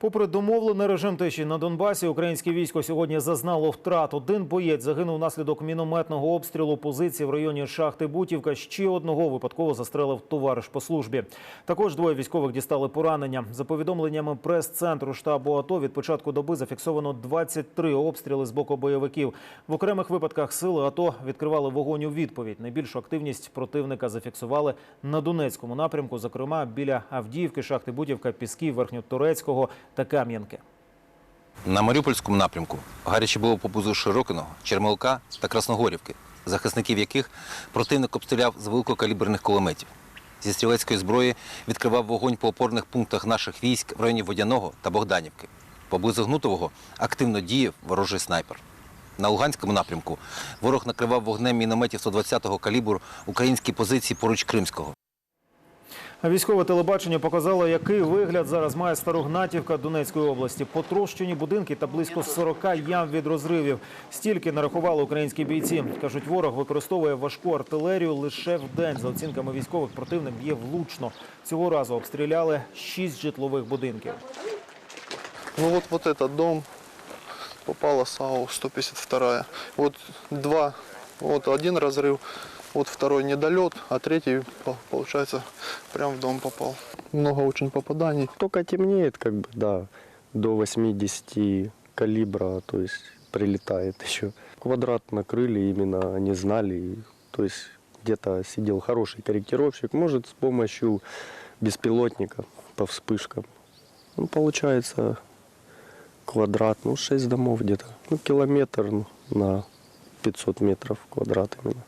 Попри домовлений режим тиші на Донбасі, українське військо сьогодні зазнало втрат. Один боєць загинув внаслідок мінометного обстрілу позиції в районі шахти Бутівка. Ще одного випадково застрелив товариш по службі. Також двоє військових дістали поранення. За повідомленнями прес-центру штабу АТО, від початку доби зафіксовано 23 обстріли з боку бойовиків. В окремих випадках сили АТО відкривали вогонь у відповідь. Найбільшу активність противника зафіксували на Донецькому напрямку, зокрема біля Авдіївки, шахти Бутівка, Пісків, Верхньотурецького та Кам'янки. На Маріупольському напрямку гаряче було поблизу Широкиного, Чермелка та Красногорівки, захисників яких противник обстріляв з великокаліберних кулеметів. Зі стрілецької зброї відкривав вогонь по опорних пунктах наших військ в районі Водяного та Богданівки. Поблизу Гнутового активно діяв ворожий снайпер. На Луганському напрямку ворог накривав вогнем мінометів 120-го калібру українські позиції поруч Кримського. Військове телебачення показало, який вигляд зараз має Старогнатівка Донецької області. Потрощені будинки та близько 40 ям від розривів. Стільки нарахували українські бійці. Кажуть, ворог використовує важку артилерію лише в день. За оцінками військових, противник б'є влучно. Цього разу обстріляли шість житлових будинків. Ну вот, вот этот дом попала САУ 152. Вот два, вот один разрыв, вот второй недолет, а третий, по- получается, прям в дом попал. Много очень попаданий. Только темнеет, как бы, да, до 80 калибра, то есть прилетает еще. Квадрат накрыли, именно они знали, то есть где-то сидел хороший корректировщик, может с помощью беспилотника по вспышкам. Ну, получается квадрат, ну, 6 домов где-то, ну, километр на 500 метров квадрат именно.